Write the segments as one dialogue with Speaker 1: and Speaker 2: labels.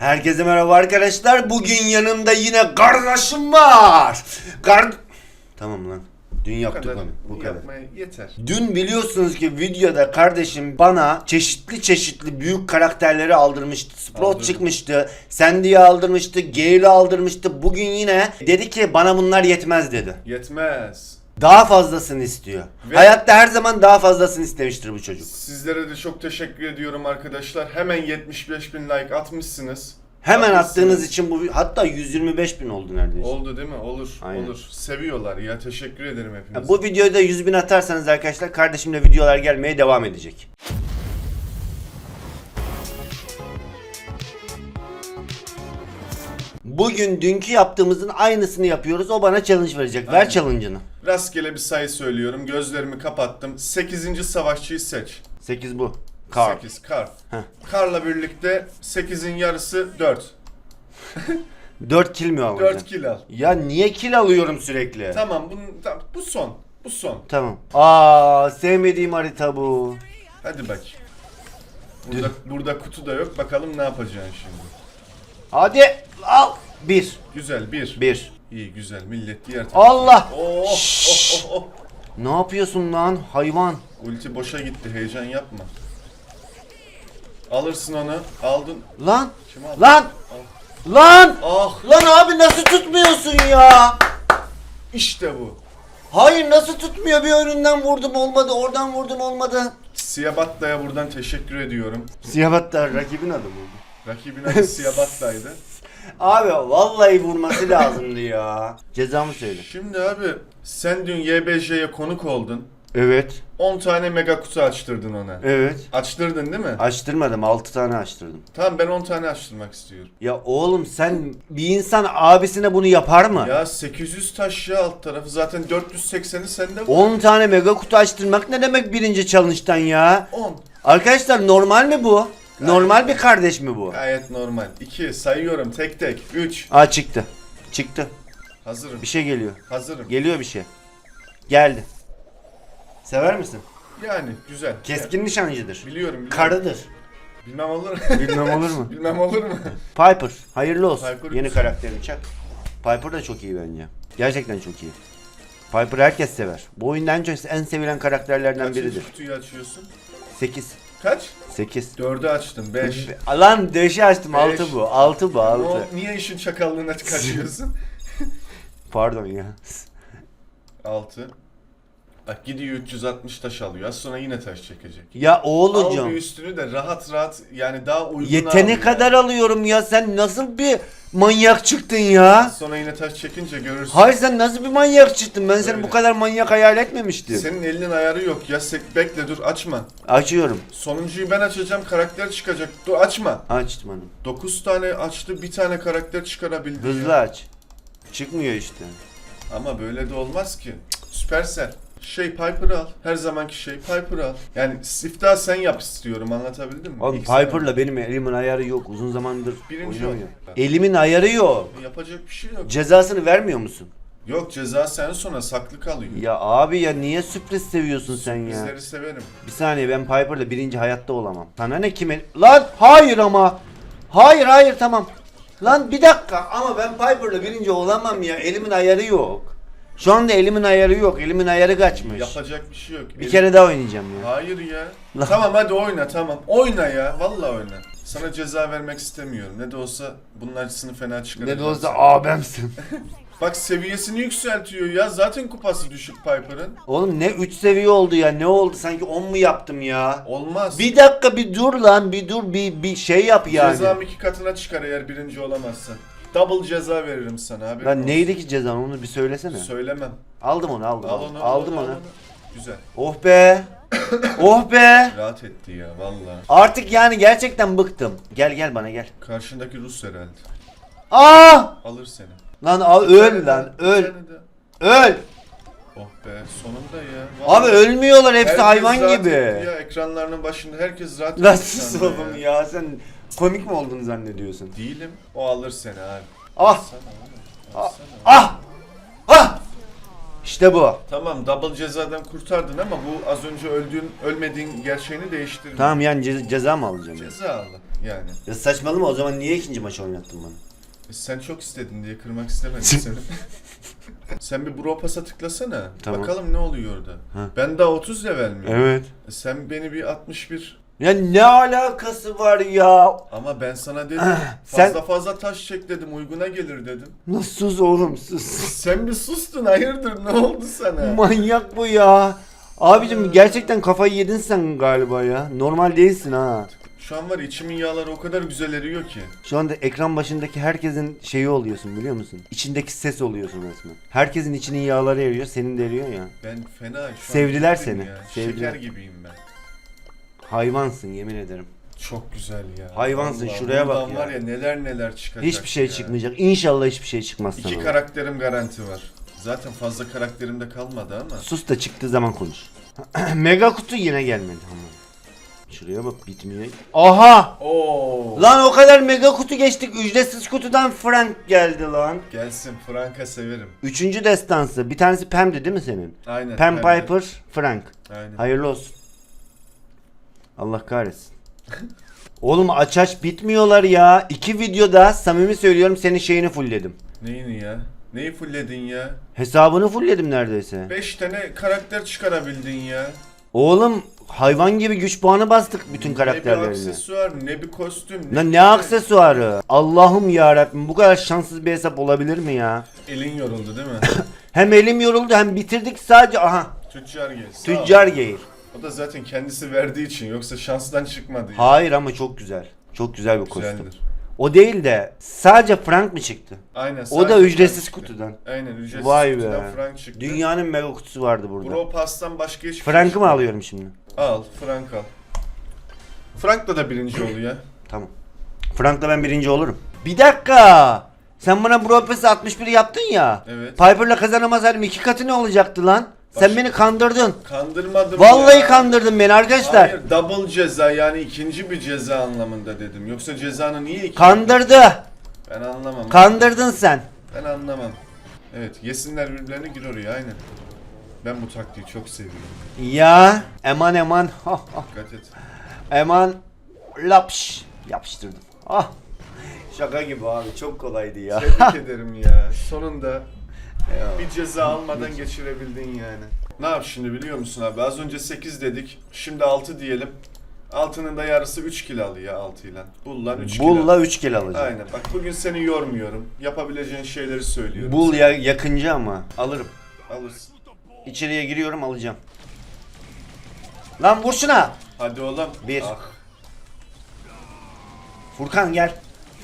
Speaker 1: Herkese merhaba arkadaşlar. Bugün yanımda yine kardeşim var. Kar... Tamam lan. Dün yaptık
Speaker 2: kadar.
Speaker 1: onu. Bu kadar.
Speaker 2: Yeter.
Speaker 1: Dün biliyorsunuz ki videoda kardeşim bana çeşitli çeşitli büyük karakterleri aldırmıştı. Sprout
Speaker 2: Aldırdım.
Speaker 1: çıkmıştı. Sandy'yi aldırmıştı. Gale'i aldırmıştı. Bugün yine dedi ki bana bunlar yetmez dedi.
Speaker 2: Yetmez.
Speaker 1: Daha fazlasını istiyor.
Speaker 2: Ve-
Speaker 1: Hayatta her zaman daha fazlasını istemiştir bu çocuk.
Speaker 2: Sizlere de çok teşekkür ediyorum arkadaşlar. Hemen 75 bin like atmışsınız.
Speaker 1: Hemen attığınız için bu hatta 125 bin oldu neredeyse.
Speaker 2: Oldu değil mi? Olur.
Speaker 1: Aynen.
Speaker 2: Olur. Seviyorlar ya. Teşekkür ederim
Speaker 1: Ya
Speaker 2: hepinize.
Speaker 1: Bu videoya da 100 bin atarsanız arkadaşlar kardeşimle videolar gelmeye devam edecek. Bugün dünkü yaptığımızın aynısını yapıyoruz. O bana challenge verecek. Ver
Speaker 2: Aynen.
Speaker 1: challenge'ını.
Speaker 2: Rastgele bir sayı söylüyorum. Gözlerimi kapattım. 8. savaşçıyı seç.
Speaker 1: 8 bu. Kar.
Speaker 2: 8. Kar.
Speaker 1: Heh.
Speaker 2: Karla birlikte 8'in yarısı 4.
Speaker 1: 4 kill mi alacağım?
Speaker 2: 4 kill al.
Speaker 1: Ya niye kill alıyorum sürekli?
Speaker 2: Tamam, tamam bu son. Bu son.
Speaker 1: Tamam. Aa sevmediğim harita bu.
Speaker 2: Hadi bak. Burada, burada kutu da yok. Bakalım ne yapacaksın şimdi.
Speaker 1: Hadi al. 1.
Speaker 2: Güzel. 1.
Speaker 1: 1.
Speaker 2: İyi güzel. Millet diğer tarafta.
Speaker 1: Allah.
Speaker 2: Oh, oh,
Speaker 1: Şşş.
Speaker 2: oh, oh.
Speaker 1: Ne yapıyorsun lan hayvan?
Speaker 2: Ulti boşa gitti. Heyecan yapma. Alırsın onu. Aldın.
Speaker 1: Lan.
Speaker 2: Kim aldı?
Speaker 1: Lan.
Speaker 2: Al.
Speaker 1: Lan.
Speaker 2: Ah
Speaker 1: Lan abi nasıl tutmuyorsun ya?
Speaker 2: işte bu.
Speaker 1: Hayır nasıl tutmuyor bir önünden vurdum olmadı oradan vurdum olmadı.
Speaker 2: Siyabatta'ya buradan teşekkür ediyorum.
Speaker 1: Siyabat da rakibin adı mı?
Speaker 2: Rakibin adı Siyabatta'ydı.
Speaker 1: Abi vallahi vurması lazımdı ya. Cezamı söyle.
Speaker 2: Şimdi abi sen dün YBJ'ye konuk oldun.
Speaker 1: Evet.
Speaker 2: 10 tane mega kutu açtırdın ona.
Speaker 1: Evet.
Speaker 2: Açtırdın değil mi?
Speaker 1: Açtırmadım 6 tane açtırdım.
Speaker 2: Tamam ben 10 tane açtırmak istiyorum.
Speaker 1: Ya oğlum sen bir insan abisine bunu yapar mı?
Speaker 2: Ya 800 taş ya alt tarafı zaten 480'i sende var.
Speaker 1: 10 tane mega kutu açtırmak ne demek birinci challenge'dan ya?
Speaker 2: 10.
Speaker 1: Arkadaşlar normal mi bu? Normal bir kardeş mi bu?
Speaker 2: Gayet normal. 2 sayıyorum tek tek. 3.
Speaker 1: Aa çıktı. Çıktı.
Speaker 2: Hazırım.
Speaker 1: Bir şey geliyor.
Speaker 2: Hazırım.
Speaker 1: Geliyor bir şey. Geldi. Sever misin?
Speaker 2: Yani güzel.
Speaker 1: Keskin nişancıdır.
Speaker 2: Biliyorum. biliyorum.
Speaker 1: Karıdır.
Speaker 2: Bilmem olur?
Speaker 1: Bilmem olur mu?
Speaker 2: Bilmem olur mu?
Speaker 1: Piper. Hayırlı olsun.
Speaker 2: Piper
Speaker 1: Yeni
Speaker 2: güzel.
Speaker 1: karakterini çak. Piper da çok iyi bence. Gerçekten çok iyi. Piper herkes sever. Bu oyunda en en sevilen karakterlerden
Speaker 2: Kaçıncı
Speaker 1: biridir.
Speaker 2: kutuyu açıyorsun?
Speaker 1: 8.
Speaker 2: Kaç?
Speaker 1: 8.
Speaker 2: 4'ü açtım. 5.
Speaker 1: Lan 5'i açtım.
Speaker 2: Beş.
Speaker 1: 6 bu. 6 bu. 6.
Speaker 2: Niye işin çakallığına kaçıyorsun?
Speaker 1: Pardon ya.
Speaker 2: 6. Bak gidiyor 360 taş alıyor. Az sonra yine taş çekecek.
Speaker 1: Ya
Speaker 2: Al
Speaker 1: oğlucum.
Speaker 2: bir üstünü de rahat rahat yani daha uygun
Speaker 1: Yetene
Speaker 2: al
Speaker 1: kadar alıyorum ya. Sen nasıl bir manyak çıktın ya?
Speaker 2: Sonra yine taş çekince görürsün.
Speaker 1: Hayır sen nasıl bir manyak çıktın? Ben seni
Speaker 2: Öyle.
Speaker 1: bu kadar manyak hayal etmemiştim.
Speaker 2: Senin elinin ayarı yok. Ya sek bekle dur açma.
Speaker 1: Açıyorum.
Speaker 2: Sonuncuyu ben açacağım karakter çıkacak. Dur açma.
Speaker 1: Açtım hanım.
Speaker 2: 9 tane açtı bir tane karakter çıkarabildi.
Speaker 1: Hızlı
Speaker 2: ya.
Speaker 1: aç. Çıkmıyor işte.
Speaker 2: Ama böyle de olmaz ki. Süpersel. Şey Piper'ı al. Her zamanki şey Piper'ı al. Yani siftah sen yap istiyorum anlatabildim mi?
Speaker 1: Oğlum
Speaker 2: İlk sen
Speaker 1: Piper'la benim elimin ayarı yok. Uzun zamandır
Speaker 2: Birinci
Speaker 1: oynamıyor.
Speaker 2: ol.
Speaker 1: Elimin ayarı yok.
Speaker 2: yap. Yapacak bir şey yok.
Speaker 1: Cezasını vermiyor musun?
Speaker 2: Yok ceza sen sonra saklı kalıyor.
Speaker 1: Ya abi ya niye sürpriz seviyorsun sen ya?
Speaker 2: Bizleri severim.
Speaker 1: Bir saniye ben Piper'la birinci hayatta olamam. Sana ne kime? Lan hayır ama. Hayır hayır tamam. Lan bir dakika ama ben Piper'la birinci olamam ya. Elimin ayarı yok. Şu anda elimin ayarı yok. Elimin ayarı kaçmış.
Speaker 2: Yapacak bir şey yok.
Speaker 1: Bir
Speaker 2: El-
Speaker 1: kere daha oynayacağım ya.
Speaker 2: Hayır ya.
Speaker 1: Lan.
Speaker 2: tamam hadi oyna tamam. Oyna ya. Vallahi oyna. Sana ceza vermek istemiyorum. Ne de olsa bunun acısını fena çıkaracağım.
Speaker 1: Ne de olsa abimsin.
Speaker 2: Bak seviyesini yükseltiyor ya. Zaten kupası düşük Piper'ın.
Speaker 1: Oğlum ne 3 seviye oldu ya. Ne oldu? Sanki 10 mu yaptım ya?
Speaker 2: Olmaz.
Speaker 1: Bir dakika bir dur lan. Bir dur bir bir şey yap yani.
Speaker 2: Cezam iki katına çıkar eğer birinci olamazsan. Double ceza veririm sana abi.
Speaker 1: Lan neydi ki cezan onu bir söylesene.
Speaker 2: Söylemem.
Speaker 1: Aldım onu aldım.
Speaker 2: Al onu.
Speaker 1: aldım
Speaker 2: al
Speaker 1: onu.
Speaker 2: Güzel.
Speaker 1: Oh be. oh be.
Speaker 2: Rahat etti ya valla.
Speaker 1: Artık yani gerçekten bıktım. Gel gel bana gel.
Speaker 2: Karşındaki Rus herhalde.
Speaker 1: Aa!
Speaker 2: Alır seni.
Speaker 1: Lan al, öl lan öl. Öl.
Speaker 2: Oh be sonunda ya.
Speaker 1: Abi
Speaker 2: Vallahi.
Speaker 1: ölmüyorlar hepsi
Speaker 2: Herkes
Speaker 1: hayvan
Speaker 2: rahat
Speaker 1: gibi.
Speaker 2: etti Ya ekranlarının başında herkes rahat etti şu
Speaker 1: sus
Speaker 2: anda
Speaker 1: oğlum ya sen komik mi olduğunu zannediyorsun?
Speaker 2: Değilim. O alır seni abi.
Speaker 1: Ah.
Speaker 2: Alsana
Speaker 1: Ah.
Speaker 2: alsana.
Speaker 1: Ah! Ah! İşte bu.
Speaker 2: Tamam double cezadan kurtardın ama bu az önce öldüğün ölmediğin gerçeğini değiştirmiyor.
Speaker 1: Tamam yani ce- ceza mı alacağım?
Speaker 2: Ceza aldın. Yani.
Speaker 1: Ya saçmalama o zaman niye ikinci maç oynattın bana?
Speaker 2: E, Sen çok istedin diye kırmak istemedim seni. Sen bir Bro Pass'a tıklasana.
Speaker 1: Tamam.
Speaker 2: Bakalım ne oluyor orada.
Speaker 1: Ha.
Speaker 2: Ben daha 30 level miyim?
Speaker 1: Evet.
Speaker 2: E, Sen beni bir 61
Speaker 1: Ya ne alakası var ya?
Speaker 2: ama ben sana dedim
Speaker 1: Ah, sen-
Speaker 2: fazla fazla taş çek dedim uyguna gelir dedim.
Speaker 1: Nasıl sus oğlum sus.
Speaker 2: Sen bir sustun hayırdır ne oldu sana?
Speaker 1: Manyak bu ya. Abicim gerçekten kafayı yedin sen galiba ya. Normal değilsin ha.
Speaker 2: Şu an var ya, içimin yağları o kadar güzel eriyor ki.
Speaker 1: Şu anda ekran başındaki herkesin şeyi oluyorsun biliyor musun? İçindeki ses oluyorsun resmen. Herkesin içinin yağları eriyor, senin de eriyor ya.
Speaker 2: Ben fena şu an
Speaker 1: Sevdiler
Speaker 2: gittim
Speaker 1: seni,
Speaker 2: Ya.
Speaker 1: sevdiler.
Speaker 2: Şeker gibiyim ben.
Speaker 1: Hayvansın yemin ederim.
Speaker 2: Çok güzel ya.
Speaker 1: Hayvansın,
Speaker 2: Vallahi
Speaker 1: şuraya bak
Speaker 2: buradan
Speaker 1: ya.
Speaker 2: var ya neler neler çıkacak
Speaker 1: Hiçbir şey
Speaker 2: ya.
Speaker 1: çıkmayacak. İnşallah hiçbir şey çıkmaz
Speaker 2: İki
Speaker 1: sana.
Speaker 2: karakterim garanti var. Zaten fazla karakterim de kalmadı ama.
Speaker 1: Sus da çıktığı zaman konuş. Mega kutu yine gelmedi ama. Şuraya bak bitmiyor. Aha!
Speaker 2: Oo.
Speaker 1: Lan o kadar mega kutu geçtik. Ücretsiz kutudan Frank geldi lan.
Speaker 2: Gelsin Franka severim.
Speaker 1: Üçüncü destansı. Bir tanesi Pam'di değil mi senin?
Speaker 2: Aynen.
Speaker 1: Pam
Speaker 2: Pembe.
Speaker 1: Piper, Frank.
Speaker 2: Aynen.
Speaker 1: Hayırlı olsun. Allah kahretsin. Oğlum aç aç bitmiyorlar ya. İki videoda samimi söylüyorum senin şeyini fullledim.
Speaker 2: Neyini ya? Neyi fullledin ya?
Speaker 1: Hesabını fullledim neredeyse.
Speaker 2: 5 tane karakter çıkarabildin ya.
Speaker 1: Oğlum hayvan gibi güç puanı bastık bütün
Speaker 2: Ne bir
Speaker 1: karakterlerine.
Speaker 2: aksesuar, ne bir kostüm.
Speaker 1: Lan
Speaker 2: bir
Speaker 1: ne
Speaker 2: şey.
Speaker 1: aksesuarı? Allah'ım ya bu kadar şanssız bir hesap olabilir mi ya?
Speaker 2: Elin yoruldu değil mi?
Speaker 1: Hem elim yoruldu hem bitirdik sadece aha
Speaker 2: Tüccar gel. sağ ol.
Speaker 1: tüccar geyir.
Speaker 2: O da zaten kendisi verdiği için yoksa şanstan çıkmadı.
Speaker 1: Hayır ama çok güzel. Çok güzel bir kostüm.
Speaker 2: Güzeldir.
Speaker 1: O değil de sadece Frank mı çıktı?
Speaker 2: Aynen.
Speaker 1: O da
Speaker 2: sadece
Speaker 1: ücretsiz
Speaker 2: Frank çıktı.
Speaker 1: kutudan.
Speaker 2: Aynen ücretsiz
Speaker 1: Vay
Speaker 2: kutudan
Speaker 1: be.
Speaker 2: Frank çıktı.
Speaker 1: Dünyanın mega kutusu vardı burada.
Speaker 2: Bro Pass'tan başka hiçbir
Speaker 1: Frank'ı
Speaker 2: şey
Speaker 1: mı alıyorum şimdi?
Speaker 2: Al Frank al. Frank da birinci oluyor.
Speaker 1: Tamam. Frank'la ben birinci olurum. Bir dakika. Sen bana Bro Pass'ı 61 yaptın ya.
Speaker 2: Evet.
Speaker 1: Piper'la kazanamasaydım iki katı ne olacaktı lan? Sen beni kandırdın.
Speaker 2: Kandırmadım
Speaker 1: Vallahi
Speaker 2: ya.
Speaker 1: kandırdın beni arkadaşlar.
Speaker 2: Hayır double ceza yani ikinci bir ceza anlamında dedim. Yoksa cezanı niye iki?
Speaker 1: Kandırdı.
Speaker 2: Ben anlamam.
Speaker 1: Kandırdın sen.
Speaker 2: ben anlamam. Evet yesinler birbirlerine gir oraya aynen. Ben bu taktiği çok seviyorum.
Speaker 1: Ya eman eman.
Speaker 2: Dikkat et.
Speaker 1: eman lapş. Yapıştırdım. Ah. Şaka gibi abi çok kolaydı ya.
Speaker 2: Tebrik ederim ya. Sonunda bir ceza almadan geçirebildin yani. Ne yap şimdi biliyor musun abi? Az önce 8 dedik. Şimdi 6 diyelim. Altının da yarısı 3 kilo alıyor 6 ile. Bul lan 3 kilo.
Speaker 1: Bulla 3 kilo alacağım.
Speaker 2: Aynen. Bak bugün seni yormuyorum. Yapabileceğin şeyleri söylüyorum.
Speaker 1: Bul ya yakıncı ama. Alırım.
Speaker 2: Alırsın.
Speaker 1: İçeriye giriyorum alacağım. Lan vur şuna.
Speaker 2: Hadi oğlum.
Speaker 1: Bir.
Speaker 2: Ah,
Speaker 1: Furkan gel.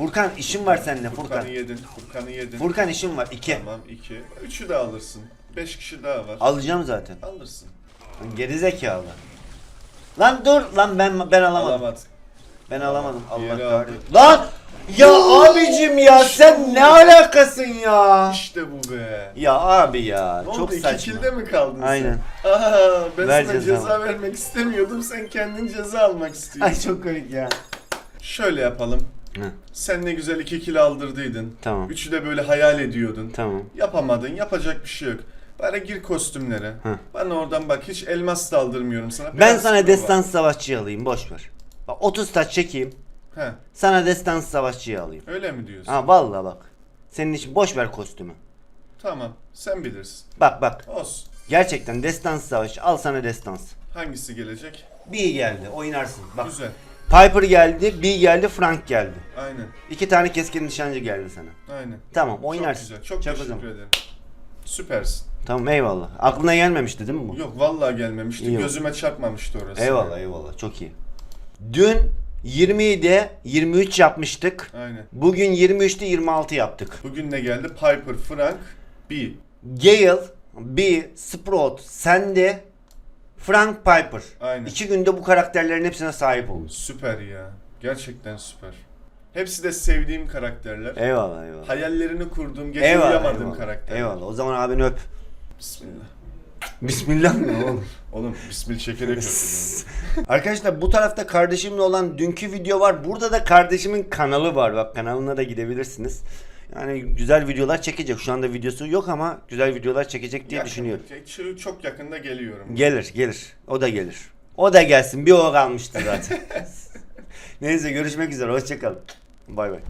Speaker 1: Furkan işim var seninle Furkan.
Speaker 2: Furkan'ı yedin. Furkan'ı yedin.
Speaker 1: Furkan işim var 2.
Speaker 2: Tamam 2. 3'ü de alırsın. 5 kişi daha var.
Speaker 1: Alacağım zaten.
Speaker 2: Alırsın.
Speaker 1: Geri zekalı. Lan dur lan ben ben alamadım.
Speaker 2: Alamadın.
Speaker 1: Ben alamadım. Allah
Speaker 2: Yeri
Speaker 1: kahretsin. Lan ya abicim ya sen ne alakasın ya?
Speaker 2: İşte bu be.
Speaker 1: Ya abi ya
Speaker 2: Ne
Speaker 1: çok
Speaker 2: oldu? İki
Speaker 1: saçma.
Speaker 2: kilde mi kaldın
Speaker 1: Aynen.
Speaker 2: sen? Aa, ben
Speaker 1: Ver
Speaker 2: sana
Speaker 1: ceza.
Speaker 2: ceza vermek istemiyordum. Sen kendin ceza almak istiyorsun.
Speaker 1: Ay çok komik ya.
Speaker 2: Şöyle yapalım.
Speaker 1: Hı,
Speaker 2: Sen ne güzel iki kilo aldırdıydın.
Speaker 1: tamam.
Speaker 2: Üçü de böyle hayal ediyordun.
Speaker 1: Tamam.
Speaker 2: Yapamadın. Yapacak bir şey yok. Bari gir kostümlere.
Speaker 1: Hı.
Speaker 2: Bana oradan bak. Hiç elmas da aldırmıyorum sana.
Speaker 1: Ben
Speaker 2: Biraz
Speaker 1: sana
Speaker 2: prova.
Speaker 1: destans savaşçıyı alayım boş ver. Bak 30 taş çekeyim.
Speaker 2: He.
Speaker 1: Sana destans savaşçıyı alayım.
Speaker 2: Öyle mi diyorsun?
Speaker 1: Ha vallahi bak. Senin için boş ver kostümü.
Speaker 2: Tamam. Sen bilirsin.
Speaker 1: Bak bak.
Speaker 2: Olsun.
Speaker 1: Gerçekten destans savaşı al sana destans.
Speaker 2: Hangisi gelecek?
Speaker 1: Bir geldi oynarsın. Bak.
Speaker 2: Güzel.
Speaker 1: Piper geldi, B geldi, Frank geldi.
Speaker 2: Aynen.
Speaker 1: İki tane keskin nişancı geldi sana.
Speaker 2: Aynen.
Speaker 1: Tamam
Speaker 2: Çok
Speaker 1: oynarsın.
Speaker 2: güzel. Çok
Speaker 1: Çak o
Speaker 2: teşekkür
Speaker 1: zaman.
Speaker 2: ederim. Süpersin.
Speaker 1: Tamam eyvallah. Aklına gelmemişti değil mi bu?
Speaker 2: Yok vallahi gelmemişti.
Speaker 1: İyi.
Speaker 2: Gözüme çarpmamıştı orası.
Speaker 1: Eyvallah eyvallah çok iyi. Dün 20'de 23 yapmıştık.
Speaker 2: Aynen.
Speaker 1: Bugün 23'te 26 yaptık.
Speaker 2: Bugün ne geldi? Piper, Frank, B.
Speaker 1: Gale, B, Sprout, Sandy, Frank Piper.
Speaker 2: Aynen.
Speaker 1: İki günde bu karakterlerin hepsine sahip olduk.
Speaker 2: Süper ya. Gerçekten süper. Hepsi de sevdiğim karakterler.
Speaker 1: Eyvallah eyvallah.
Speaker 2: Hayallerini kurduğum, gece
Speaker 1: Eyvallah
Speaker 2: uyuyamadığım
Speaker 1: eyvallah.
Speaker 2: karakterler.
Speaker 1: Eyvallah. O zaman abini öp.
Speaker 2: Bismillah.
Speaker 1: Bismillah mı oğlum?
Speaker 2: Oğlum bismil çekerek öpüyorum.
Speaker 1: Arkadaşlar bu tarafta kardeşimle olan dünkü video var. Burada da kardeşimin kanalı var. Bak kanalına da gidebilirsiniz. Yani güzel videolar çekecek. Şu anda videosu yok ama güzel videolar çekecek diye
Speaker 2: Yakın-
Speaker 1: düşünüyorum.
Speaker 2: Şu- Çok yakında geliyorum.
Speaker 1: Gelir gelir. O da gelir. O da gelsin. Bir o kalmıştı zaten. Neyse görüşmek üzere. Hoşçakalın. Bay bay.